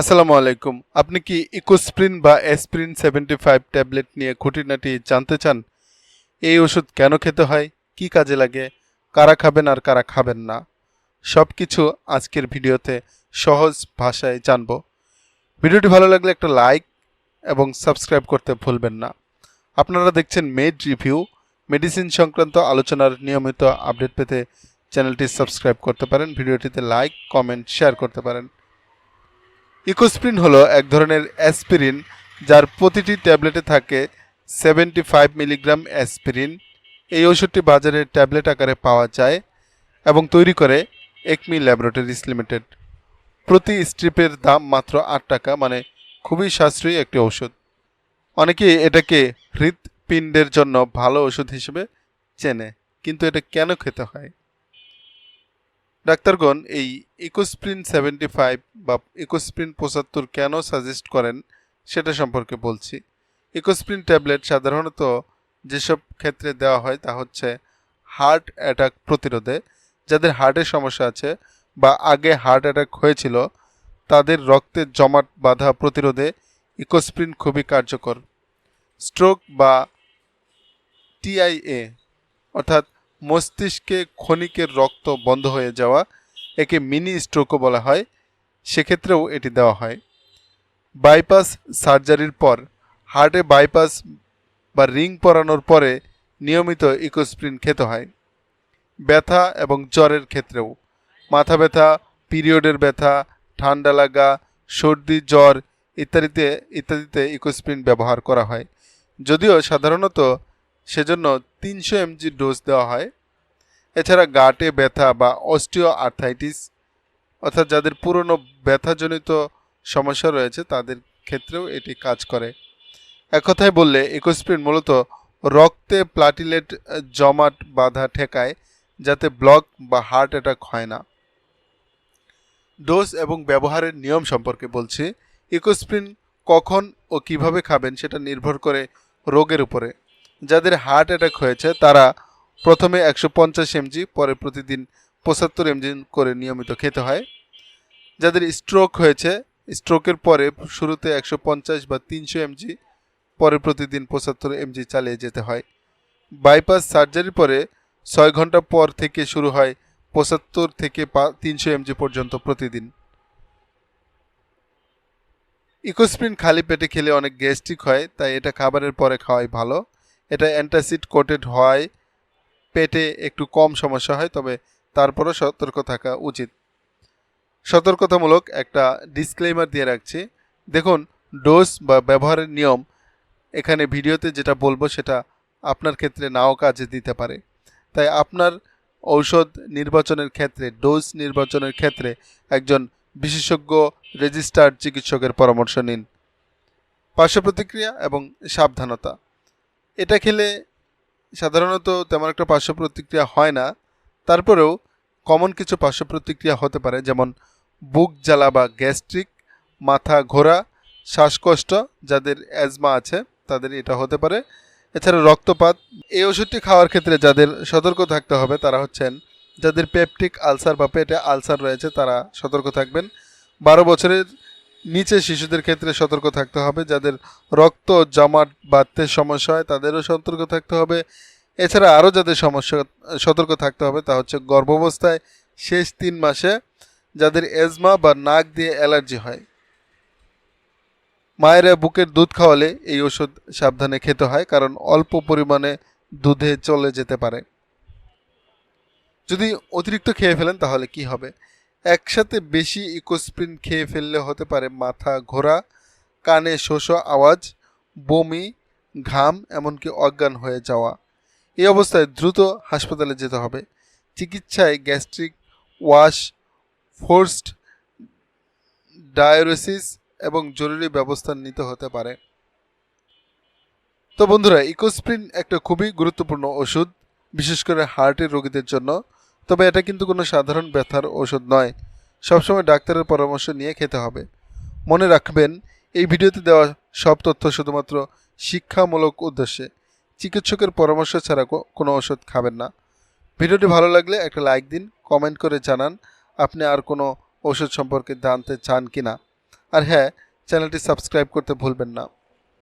আসসালামু আলাইকুম। আপনি কি ইকোস্প্রিন বা এসপ্রিন সেভেন্টি ফাইভ ট্যাবলেট নিয়ে খুঁটিনাটি জানতে চান? এই ওষুধ কেন খেতে হয়? কি কাজে লাগে? কারা খাবেন আর কারা খাবেন না? সব কিছু আজকের ভিডিওতে সহজ ভাষায় জানব। ভিডিওটি ভালো লাগলে একটা লাইক এবং সাবস্ক্রাইব করতে ভুলবেন না। আপনারা দেখছেন মেড রিভিউ। মেডিসিন সংক্রান্ত আলোচনার নিয়মিত আপডেট পেতে চ্যানেলটি সাবস্ক্রাইব করতে পারেন, ভিডিওটিতে লাইক, কমেন্ট, শেয়ার করতে পারেন। ইকোস্প্রিন হলো এক ধরনের অ্যাসপিরিন যার প্রতিটি ট্যাবলেটে থাকে সেভেন্টি ফাইভ মিলিগ্রাম অ্যাসপিরিন। এই ওষুধটি বাজারে ট্যাবলেট আকারে পাওয়া যায় এবং তৈরি করে একমি ল্যাবরেটরিজ লিমিটেড। প্রতি স্ট্রিপের দাম মাত্র আট টাকা মানে খুবই সাশ্রয়ী একটি ওষুধ অনেকে এটাকে হৃৎপিণ্ডের জন্য ভালো ওষুধ হিসেবে চেনে, কিন্তু এটা কেন খেতে হয়? ডাক্তারগণ, এই ইকোস্প্রিন সেভেন্টি ফাইভ বা ইকোস্প্রিন পঁচাত্তর কেন সাজেস্ট করেন সেটা সম্পর্কে বলছি। ইকোস্প্রিন ট্যাবলেট সাধারণত যেসব ক্ষেত্রে দেওয়া হয় তা হচ্ছে হার্ট অ্যাটাক প্রতিরোধে। যাদের হার্টের সমস্যা আছে বা আগে হার্ট অ্যাটাক হয়েছিল, তাদের রক্তের জমাট বাধা প্রতিরোধে ইকোস্প্রিন খুবই কার্যকর। স্ট্রোক বা টিআইএ অর্থাৎ মস্তিষ্কে ক্ষণিকের রক্ত বন্ধ হয়ে যাওয়া, একে মিনি স্ট্রোকও বলা হয়। সেক্ষেত্রেও এটি দেওয়া হয়। বাইপাস সার্জারির পর, হার্টে বাইপাস বা রিং পরানোর পরে নিয়মিত ইকোস্প্রিন খেতে হয়। ব্যথা এবং জ্বরের ক্ষেত্রেও। মাথা ব্যথা, পিরিয়ডের ব্যথা, ঠান্ডা লাগা, সর্দি, জ্বর ইত্যাদিতে ইত্যাদিতে ইকোস্প্রিন ব্যবহার করা হয়। যদিও সাধারণত সেজন্য তিনশো এমজি ডোজ দেওয়া হয়। এছাড়া গাটে, ব্যথা বা অস্টিও আর্থাইটিস অর্থাৎ যাদের পুরনো ব্যথাজনিত সমস্যা রয়েছে, তাদের ক্ষেত্রেও এটি কাজ করে। এক কথায় বললে, ইকোস্প্রিন মূলত রক্তে প্লাটিলেট জমাট বাধা ঠেকায়, যাতে ব্লক বা হার্ট অ্যাটাক হয় না। ডোজ এবং ব্যবহারের নিয়ম সম্পর্কে বলছি, ইকোস্প্রিন কখন ও কীভাবে খাবেন সেটা নির্ভর করে রোগের উপরে। যাদের হার্ট অ্যাটাক হয়েছে, তারা প্রথমে একশো পঞ্চাশ এমজি পরে প্রতিদিন পঁচাত্তর এমজি করে নিয়মিত খেতে হয়। যাদের স্ট্রোক হয়েছে স্ট্রোকের পরে শুরুতে একশো পঞ্চাশ বা তিনশো এমজি পরে প্রতিদিন পঁচাত্তর এমজি চালিয়ে যেতে হয়। বাইপাস সার্জারির পরে ছয় ঘণ্টা পর থেকে শুরু হয় পঁচাত্তর থেকে তিনশো এমজি পর্যন্ত প্রতিদিন। ইকোস্প্রিন খালি পেটে খেলে অনেক গ্যাস্ট্রিক হয়, তাই এটা খাবারের পরে খাওয়াই ভালো। এটা অ্যান্টাসিড কোটেড হওয়ায় পেটে একটু কম সমস্যা হয়, তবে তারপরও সতর্ক থাকা উচিত। সতর্কতামূলক একটা ডিসক্লেমার দিয়ে রাখছি। দেখুন ডোজ বা ব্যবহারের নিয়ম, এখানে ভিডিওতে যেটা বলব সেটা আপনার ক্ষেত্রে নাও কাজে দিতে পারে। তাই আপনার ঔষধ নির্বাচনের ক্ষেত্রে ডোজ নির্বাচনের ক্ষেত্রে একজন বিশেষজ্ঞ রেজিস্টার্ড চিকিৎসকের পরামর্শ নিন। পার্শ্ব প্রতিক্রিয়া এবং সাবধানতা। এটা খেলে সাধারণত তেমন একটা পার্শ্ব প্রতিক্রিয়া হয় না। তারপরেও কমন কিছু পার্শ্ব প্রতিক্রিয়া হতে পারে, যেমন বুক জ্বালা বা গ্যাস্ট্রিক মাথা ঘোরা, শ্বাসকষ্ট যাদের অ্যাজমা আছে, তাদের এটা হতে পারে। এছাড়া রক্তপাত, এই ওষুধটি খাওয়ার ক্ষেত্রে যাদের সতর্ক থাকতে হবে, তারা হচ্ছেন যাদের পেপটিক আলসার বা পেটে আলসার রয়েছে, তারা সতর্ক থাকবেন। বারো বছরের নিচে শিশুদের ক্ষেত্রে সতর্ক থাকতে হবে, যাদের রক্ত জমাট বাঁধতে সমস্যা হয় তাদেরও সতর্ক থাকতে হবে। এছাড়া আরও যাদের সমস্যা, সতর্ক থাকতে হবে তা হচ্ছে গর্ভাবস্থায় শেষ তিন মাসে যাদের এজমা বা নাক দিয়ে অ্যালার্জি হয়। মায়েরা বুকের দুধ খাওয়ালে এই ওষুধ সাবধানে খেতে হয় কারণ অল্প পরিমাণে দুধে চলে যেতে পারে। যদি অতিরিক্ত খেয়ে ফেলেন তাহলে কি হবে? একসাথে বেশি ইকোস্প্রিন খেয়ে ফেললে হতে পারে মাথা ঘোরা, কানে শোষ আওয়াজ, বমি, ঘাম, এমনকি অজ্ঞান হয়ে যাওয়া। এই অবস্থায় দ্রুত হাসপাতালে যেতে হবে। চিকিৎসায় গ্যাস্ট্রিক ওয়াশ, ফোর্সড ডায়োরেসিস এবং জরুরি ব্যবস্থা নিতে হতে পারে। তো বন্ধুরা ইকোস্প্রিন একটা খুবই গুরুত্বপূর্ণ ওষুধ, বিশেষ করে হার্টের রোগীদের জন্য। তবে এটা কিন্তু কোনো সাধারণ ব্যথার ওষুধ নয়। সবসময় ডাক্তারের পরামর্শ নিয়ে খেতে হবে। মনে রাখবেন, এই ভিডিওতে দেওয়া সব তথ্য শুধুমাত্র শিক্ষামূলক উদ্দেশ্যে। চিকিৎসকের পরামর্শ ছাড়া কোনো ওষুধ খাবেন না। ভিডিওটি ভালো লাগলে একটা লাইক দিন, কমেন্ট করে জানান আপনি আর কোনো ওষুধ সম্পর্কে জানতে চান কি না আর হ্যাঁ চ্যানেলটি সাবস্ক্রাইব করতে ভুলবেন না।